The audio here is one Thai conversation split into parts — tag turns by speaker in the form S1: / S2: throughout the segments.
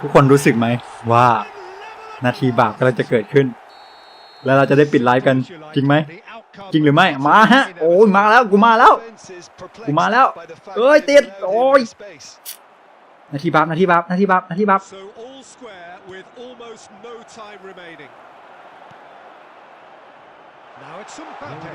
S1: ทุกคนรู้สึกไหมว่านาทีบาปกำลังจะเกิดขึ้น แล้วเราจะได้ปิดไลฟ์กันจริงไหมจริงหรือไม่มาฮะโอ้ยมาแล้วกูมาแล้วกูมาแล้วเอ้ยติดโอ้ยนาทีบาปนาทีบาปนาทีบาปนาทีบาป
S2: So all square with almost no time remaining. Now it's Mbappe.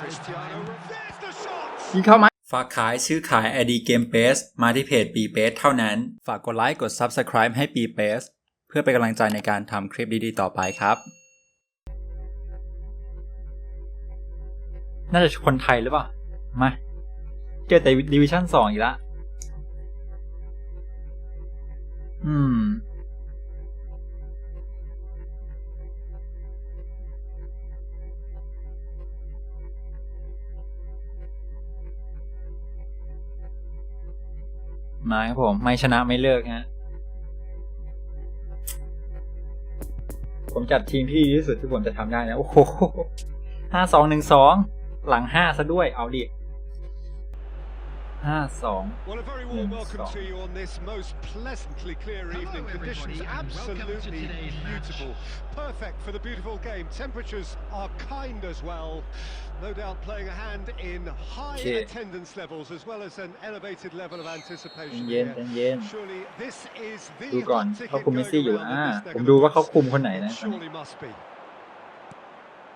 S2: Cristiano. There's the shot.
S1: ยิงเข้าไหม ฝากขายซื้อขาย ID Game b a s e มาที่เพจ b b a s e เท่านั้น ฝากกดไลค์กด Subscribe ให้ b b a s e เพื่อเป็นกำลังใจในการทำคลิปดีๆ ต่อไปครับ น่าจะคนไทยหรือเปล่า มา เจอแต่ดิวิชั่นสองอีกแล้วอืม มาครับผม ไม่ชนะไม่เลิกฮะผมจัดทีมที่ดีที่สุดที่ผมจะทำได้นะ โอ้โหห้าสองหนึ่งสองหลังห้าซะด้วยเอาดิ ห้าสอง
S2: Well, a very warm welcome to you on this most pleasantly clear evening. Conditions absolutely beautiful. Perfect for the beautiful game. Temperatures are kind as well. No doubt playing a hand in high
S1: Okay.
S2: attendance levels as well as an elevated level of anticipation
S1: เย็น
S2: here.
S1: เย็น
S2: Surely this is the
S1: ดูก่อน
S2: hot
S1: เขา
S2: ticket
S1: คุมเมส
S2: going
S1: ซี่อยู่
S2: around
S1: อ่า
S2: in this neck
S1: ผม
S2: of
S1: ดู
S2: the
S1: ว่าเขา
S2: woods.
S1: คุมคนไหน
S2: It
S1: นะตอนนี้
S2: surely must be.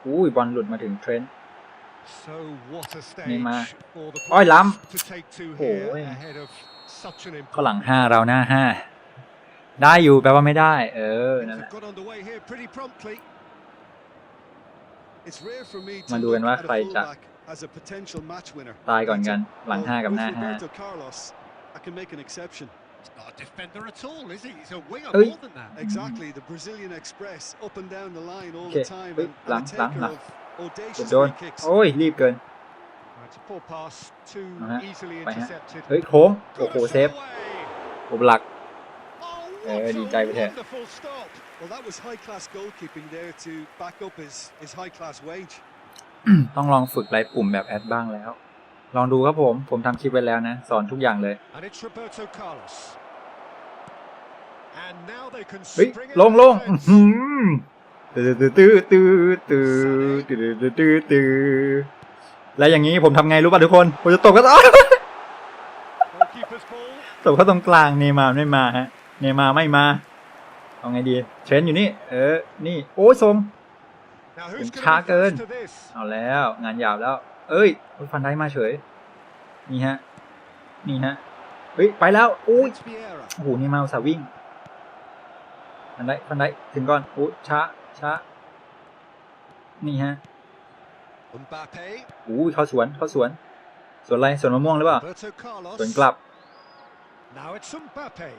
S1: อุ้ยบอลหลุดมาถึงเทรนต์ นี่
S2: มาอ้อย
S1: ล้ำ
S2: โอ้ย
S1: ก็หลังห้าเราหน้าห้าได้อยู่แปลว่าไม่ได้ เออนั่นแหละมาดูกันว่าใครจะตายก่อนกัน หลังห้ากับหน้าห้าเฮ้
S3: ย
S1: ห
S3: ลั
S1: ง
S3: ห
S1: ลั
S3: ง
S1: หลั
S3: ง
S1: โดนโอ้ย รีบเกิน
S2: นะฮะไป
S1: ฮะเฮ้ยโค้งโอ้โหเซฟผมหลัก
S3: เออดีใจไปเถอ
S1: ต้องลองฝึกไล่ปุ่มแบบแอดบ้างแล้ว ลองดูครับผม ผมทำคลิปไปแล้วนะ สอนทุกอย่างเลย เฮ้ยลงลง
S2: defense.
S1: อื้อหือตื้อตื้อตื้อตื้อตื้อตื้อตื้อตื้อแล้วอย่างนี้ผมทำไงรู้ป่ะทุกคน ผมจะตกก็ต้อง
S2: Goalkeeper's ball.
S1: ตกเข้าตรงกลางเนย์มาร์ไม่มาฮะ เนย์มาร์ไม่มา เอาไงดี เทรนต์อยู่นี่ เออ นี่ โอ้ยทรง
S2: Now
S1: Đừng
S2: who's going
S1: khá
S2: to be first
S1: cơn.
S2: to this?
S1: เอาแล้ว งานหยาบแล้วเอ้ยโอ้ยฟันได้มาเฉย นี่ฮะ นี่ฮะ เฮ้ย ไปแล้วอุ้ย
S3: It's Vieira.
S1: โอ้โหนี่มาอุตสาห์วิ่งฟันได้ฟันได้ถึงก่อนอุ้ยช้า ช้านี่ฮะ
S3: Mbappe,
S1: อุ้ยเข้าสวนเข้าสวน สวนอะไรสวนมะม่วงหรือเปล่า
S3: Roberto Carlos.
S1: สวนกลับ
S2: Now it's Mbappe.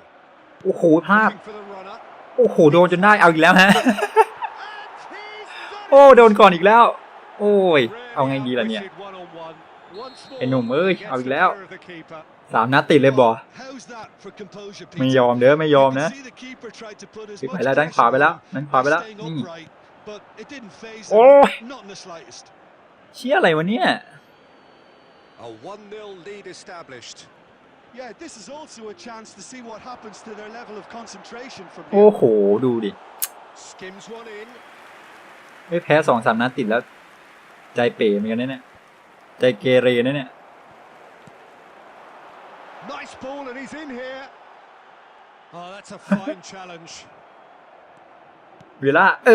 S1: โอ้โหพลาด
S2: Looking for the runner.
S1: โอ้โห โดนจนได้ เอาอีกแล้วฮะ
S2: And he's done
S1: โอ้ โดนก่อนอีกแล้ว โอ้ย
S2: it.
S1: เอาไงดีล่ะเนี่ย
S2: Really outwitted one-on-one. Once more,
S1: ไอ้หนุ่มเอ้ย
S2: he
S1: เอา
S2: gets
S1: อีก
S2: the
S1: แล้ว
S2: better of the keeper.
S1: สามนัดติดเลยบอ
S3: How's that for composure,
S1: ไม่
S3: Peter?
S1: ยอมเด้อไม่ยอม
S3: You
S1: นะ
S3: can see the keeper tried to put as
S1: ไป
S3: much
S1: แล้วด้านขวาไปแล้ว
S3: pressure
S1: ด้านขวาไป
S3: on
S1: แล้ว
S3: staying
S1: นี่
S3: upright, but it didn't phase
S1: โอ้ย
S3: him, not in the slightest.
S1: เชี่ยอะไรวะเนี่ย
S2: A 1-0 lead established.
S3: Yeah, this is also a chance to see what happens to their level of concentration from
S1: โอ้
S3: here.
S1: โห ดูดิ
S2: Skims one in.
S1: ไม่แพ้สองสามนัดติดแล้ว ใจเป๋เหมือนกันนะเนี่ย ใจเกเรนะเนี่ย
S2: he's in here. Oh, that's a fine challenge.
S1: วีล่าเอ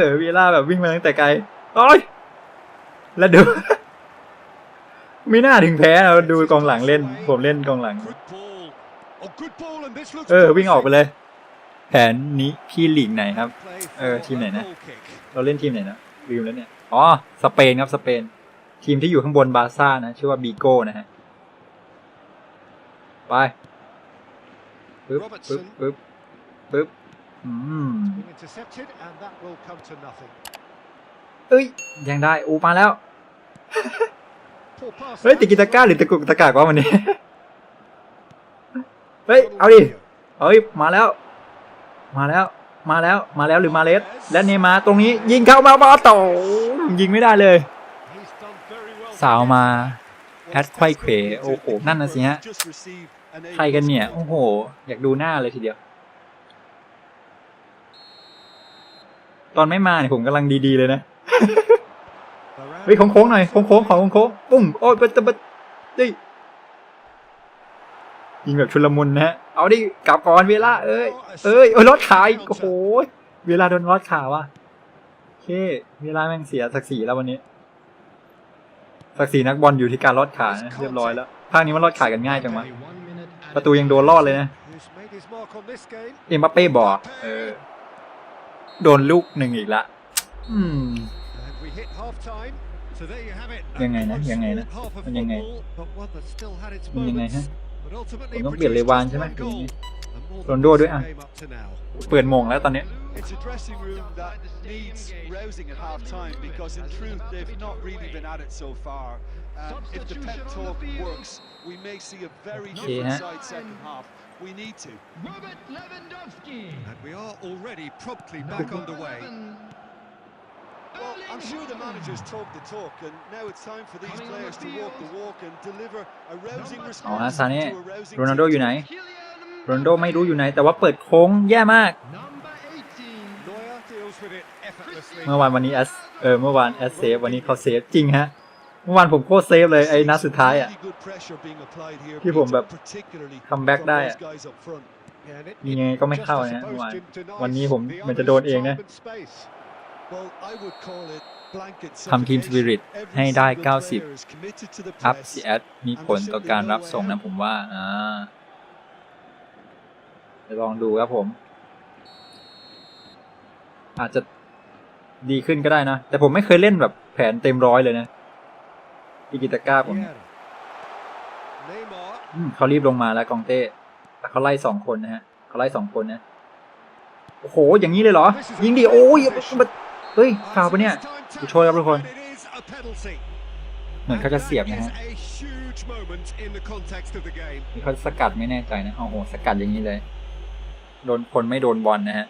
S1: อวีล่าแบบวิ่งมาตั้งแต่ไกลโอ้ยแล้วดูไม่น่าถึงแพ้เราดูกองหลังเล่น ผมเล่นกองหลัง
S2: Good ball. Oh, good ball and this looks
S1: เออ วิ่งออกไป
S2: promising.
S1: เลย แผนนี้พี่ลีกไหนครับ
S2: Play
S1: Ờ,
S2: for
S1: team
S2: a
S1: này nè.
S2: goal kick.
S1: เราเล่นทีมไหนนะลืมแล้วเนี่ย อ๋อ สเปนครับ สเปน ทีมที่อยู่ข้างบนบาร์ซ่านะ ชื่อว่าบีโก้นะฮะ ไป ปึ๊บปึ๊บปึ๊บปึ๊บอืม
S2: Being intercepted and that will come to nothing.
S1: เอ้ยยังได้อูมาแล้ว
S2: Poor pass.
S1: เฮ้ยติกิตาก้าหรือตะกุกตะกากวะวันนี้เฮ้ยเอาดิเฮ้ยมาแล้ว มาแล้วมาแล้วมาแล้วหรือมาเลสและเนย์มาร์ตรงนี้ยิงเข้ามาบอลโตยิงไม่ได้เลย
S2: He's done very well.
S1: สาวมา
S3: Well,
S1: แพทไขว้เขว
S3: tactically,
S1: โอ้โห
S3: Peter,
S1: นั่นน่ะสิฮะ
S3: just received an
S1: ใครกันเนี่ย โอ้โห อยากดูหน้าเลยทีเดียว ตอนไม่มาเนี่ยผมกำลังดีๆเลยนะเฮ้ยโค้งๆหน่อยโค้งๆของโค้งๆปุ้มโอ้ยบัตบัตดิยิงแบบชุลมุนนะฮะเอาดิกลับก่อนเวลาเอ้ยเอ้ยโอ้ยรถขายโอ้โหเวลาโดนรถขาว่ะเค เวลาแม่งเสียศักดิ์ศรีแล้ววันนี้ศักดิ์ศรีนักบอลอยู่ที่การรถดขาเรียบร้อยแล้วภาคนี้มันรถดขากันง่ายจังมั้ย ประตูยังโดนรอดเลยนะ เอ็มบัปเป้บอกโดนลูกหนึ่งอีกละยังไงนะยังไงนะมันยังไงมันยังไงฮะ ผ
S2: ultimately
S1: มต้องเปลี่ยนเล
S2: produced
S1: วาน
S2: just
S1: ใช่ไหม
S2: one
S1: หรือ
S2: goal.
S1: ยังไง
S2: And more
S1: โรน
S2: than
S1: ลโดด้วยอะ
S2: game up to now.
S1: เปิดโมงแล้วตอนนี้
S3: It's a dressing room that needs rousing at half time because, in truth, they've not really been at it so far. Um, if the pep talk works, we may see a very
S1: Okay,
S3: different
S1: huh?
S3: side second half. We need to.
S4: Robert Lewandowski.
S2: And we are already promptly back underway.
S3: Well, I'm sure the managers talk the talk, and now it's time for these
S4: Coming on
S3: players
S4: the
S3: to walk the
S4: field.
S3: walk and deliver a rousing
S4: Number
S3: response
S1: เอาฮะซาเน่
S3: to a rousing
S1: โรนัลโดอยู่ไหน
S4: Kylian
S1: โรนัลโดไม่รู้อยู่ไหน แต่ว่าเปิดโค้งแย่มาก
S4: Number 18.
S2: Neuer deals with it effortlessly.
S1: เมื่อวานวันนี้แอสเออเมื่อวานแอสเซฟวันนี้เขาเซฟจริงฮะเมื่อวานผมโคตรเซฟเลยไอ้นัดสุดท้ายอะ
S3: Really good pressure being applied here,
S1: ที่ผมแบบ
S3: particularly
S1: come back
S3: from
S1: ได้
S3: those
S1: อะ
S3: guys up front.
S2: Yeah, and it-
S1: ยังไงก็ไม่
S2: just
S1: เข้า
S2: I
S1: นะฮะ
S2: suppose
S1: เมื่อวาน
S2: denies
S1: วันนี้ผม
S2: the
S1: มันจะโดนเองนะ ทำทีมสปิริต
S3: suffocation. Every
S1: ให้ได้
S3: single
S1: 90
S3: player is committed to the
S1: อัพ
S3: press.
S1: ซีแอดมีผลต่อการรับส่งนะผมว่า อ่าจะลองดูครับผม อาจจะดีขึ้นก็ได้นะ แต่ผมไม่เคยเล่นแบบแผนเต็มร้อยเลยนะอีกิตาก้าผม
S2: Vieira. Neymar.
S1: อืมเขารีบลงมาแล้วกองเต้แต่เขาไล่สองคนนะฮะเขาไล่สองคนนะ โอ้โห อย่างนี้เลยเหรอ ยิงดิโอ้ยมัน เฮ้ยฟาวปะเนี่ย
S2: It's time
S1: ดูโชว์ครับทุกคน
S2: and it is a penalty.
S1: เหมือนเขาจะเสียบ
S2: And
S1: นะ
S2: that
S1: ฮะ
S2: is a huge moment in the context of the game.
S1: นี่เขาสกัดไม่แน่ใจนะโอ้โหสกัดอย่างนี้เลย โดนคนไม่โดนบอลนะฮะ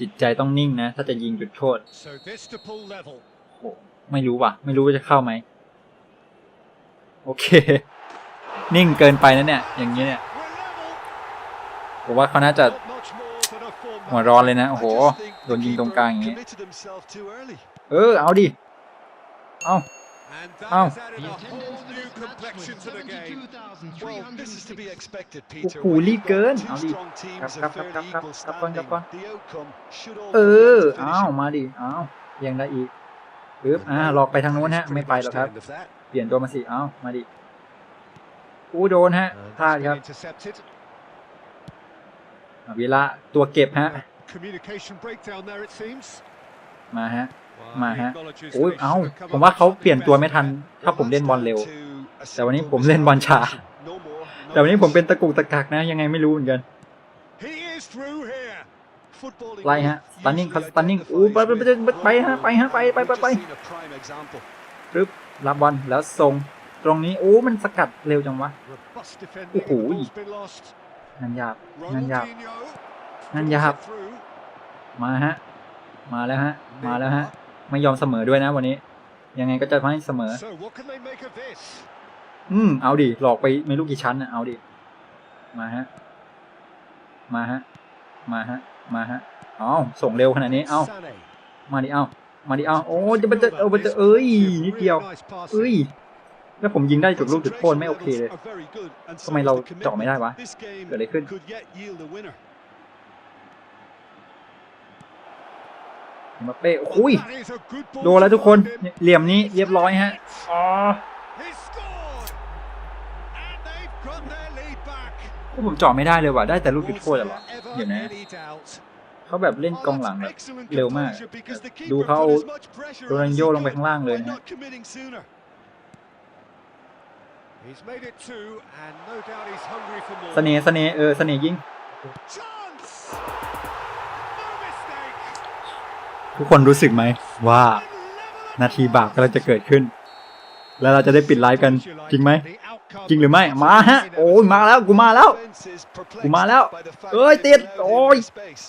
S1: จิตใจต้องนิ่งนะ ถ้าจะยิงจุดโทษ
S2: So this to pull level.
S1: โอ้โหไม่รู้ว่ะ ไม่รู้ว่าจะเข้าไหม โอเค นิ่งเกินไปนะเนี่ย อย่างนี้เนี่ย
S2: We're level.
S1: ผมว่าเขาน่าจะ
S2: Not much more than a form
S1: หัวร้อนเลยนะ โอ้
S3: I
S1: โห
S3: just think
S1: โด
S3: the
S1: นยิงตรง
S3: keeper
S1: กลางอย่างนี้
S3: committed himself too early.
S1: เออ เอาดิ เอา
S2: And that
S1: Oh.
S2: has added
S4: The
S2: a
S4: attendance
S2: whole
S4: for
S2: new
S4: this match
S2: complexion
S4: was
S2: to the game.
S3: Well, this is to be
S4: 72,306.
S3: expected,
S1: โอ้
S3: Peter.
S1: โห
S3: When
S1: รีบ
S3: you've
S1: เกิน
S3: got
S1: เอา
S3: two
S1: ดิ
S3: strong teams
S1: ครับ
S3: of
S1: ครับ
S3: fairly
S1: ครับ
S3: equal
S1: ครับก่อนครับ
S3: standing,
S1: ก่อน
S3: the outcome should all
S1: เอ
S3: go
S1: อ
S3: down to
S1: อ้าว
S3: finishing.
S1: มาดิอ้าวยังได้อีกปึ๊บอ่าหลอกไปทางนู้นฮะ ไม่ไปหรอกครับ
S3: End of that.
S1: เปลี่ยนตัวมาสิ เอ้ามาดิอู้โดนฮะ
S2: And
S1: พลาด
S2: that's
S1: ครับ
S2: been intercepted.
S1: อะวีระตัวเก็บฮะ
S2: Communication breakdown there it seems.
S1: มาฮะ
S2: Well,
S1: มา
S2: he
S1: ฮะ
S2: acknowledges
S1: โอ้ย
S2: they
S1: เอ้า
S2: should have come
S1: ผม
S2: up
S1: ว่า
S2: with
S1: เขา
S2: something
S1: เปลี่ยนตัวไม่
S2: better.
S1: ทัน ถ้าผมเล่นบอลเร็ว
S3: To a
S1: แต่วันนี้
S3: simple
S1: ผมเล่นบอลช้า
S3: mistake. No more, no
S1: แต่วันนี้ผมเป็น
S3: less.
S1: ตะกุกตะกักนะ ยังไงไม่รู้เหมือนกัน
S2: He is through here.
S3: Footballing
S1: ไล่ฮะ
S3: usually
S1: สตันนิ่งเขาส
S3: identifies
S1: ตันนิ่งอู้ไปไปไปไปไปฮะ ไปฮะ ไปไปไปไป
S3: We've just seen a prime example.
S1: ปึ๊บรับบอลแล้วส่ง ตรงนี้โอ้มันสกัดเร็วจังวะ
S2: Robust defending.
S1: Oh,
S2: The ball's been lost.
S1: งานยากงานยาก
S2: Ronaldinho
S1: นั่นยาก
S2: draws it through.
S1: มาฮะ มาแล้วฮะ มาแล้วฮะ ไม่ยอมเสมอด้วยนะวันนี้ ยังไงก็จะไม่เสมอ
S2: So what can they make of this?
S1: อืม เอาดิ หลอกไปไม่รู้กี่ชั้นนะเอาดิ มาฮะ มาฮะ มาฮะ มาฮะ เอาส่งเร็วขนาดนี้ เอา
S2: Sané.
S1: มาดิ เอามาดิ เอาโอ้จะมันจะเอามันจะเอ้ย นิดเดียว
S2: Really nice passing.
S1: เอ้ยแล้วผมยิงได้จุดลูกจุดโทษไม่โอเคเลย
S3: Concentration levels are very good, and so
S1: ทำไม
S3: is
S1: เรา
S3: the
S1: เจาะไม่ได้วะ
S3: commitment. This game
S1: เกิดอะไรขึ้น มาเป้โอ้ย
S2: That is a good ball
S1: โดนแล้วทุกคน
S2: to find him.
S1: เหลี่ยมนี้เรียบร้อยฮะอ๋อ
S2: He scored. And they've got their lead back.
S1: ผมเจาะไม่ได้เลยว่ะได้แต่ลูกจุด
S2: Was
S1: โทษอะเหรอ
S2: there ever
S1: เดี๋ยวนะ
S2: any doubt?
S1: เขาแบบเล่น
S3: Oh,
S1: กองหลัง
S3: that's
S1: แบบ
S3: excellent
S1: เร็วมาก
S3: composure because the
S1: ดู
S3: keeper
S1: เขาเอา
S3: put as much pressure
S1: โรนั
S3: on
S1: ล
S3: as
S1: โย
S3: he
S1: ลงไป
S3: could
S1: ข้างล่างเลย
S3: by
S1: นะ
S3: not committing sooner.
S2: He's made it two, and no doubt he's hungry for more.
S1: เสน่ห์เสน่ห์เออเสน่ห์ยิง ทุกคนรู้สึกไหมว่านาทีบาปกำลังจะเกิดขึ้น แล้วเราจะได้ปิดไลฟ์กันจริงไหม
S2: The outcome
S1: จริงหรือไม่มาฮะโอ้ยมาแล้วกูมาแล้ว
S3: Defense is
S1: กูมาแล้ว
S3: perplexed by the fact
S1: เอ้ย
S3: they've
S1: ติด
S3: allowed
S1: โอ้ย
S3: him space.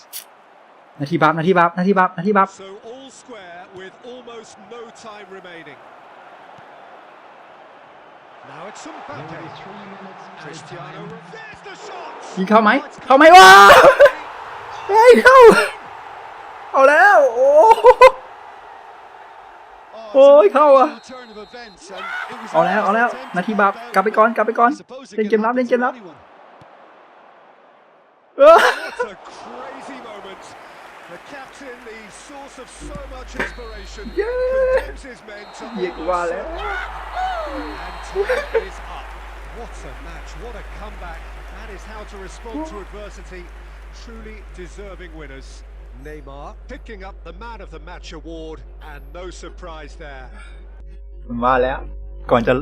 S1: นาทีบาปนาทีบาปนาทีบาปนาทีบาป
S2: So all square with almost no time remaining. Now it's Mbappe. Cristiano. There's the shot.
S1: ยิงเข้าไหมเข้าไหมวะเฮ้ยเข้า เอาแล้ว โอ้
S3: Oh,
S1: Ôi,
S3: it's an
S1: không à.
S3: unusual turn of events, and it was
S1: เอาแล้ว เอาแล้ว
S3: an
S1: นาทีบาป
S3: attempt
S1: กลับไปก่อน กลับไปก่อน
S3: I suppose it
S1: เล่น
S3: can
S1: เกมรับ เล่น
S3: happen
S1: เกม
S3: to
S1: รับ
S3: anyone.
S1: เออ
S2: What a crazy moment. The captain, the source of so much inspiration, condemns his men to
S1: เยียกว่าแล้ว
S2: And time is up. What a match, what a comeback. That is how to respond to adversity. Truly deserving winners. Neymar picking up the Man of the Match award, and no surprise there.
S1: มาแล้ว ก่อนจะ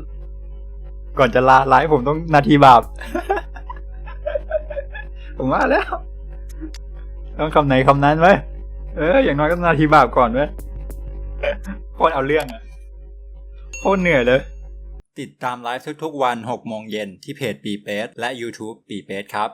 S1: ก่อนจะลาไลฟ์ผมต้องนาทีบาป ผมมาแล้ว ต้องคำไหนคำนั้นไว้ยเออ อย่างน้อยก็นาทีบาปก่อนไว้ยโคตรเอาเรื่องอะโคตรเหนื่อยเลย ติดตามไลฟ์ทุกๆวัน 6 โมงเย็นที่เพจปีเปสและ YouTube ปีเปสครับ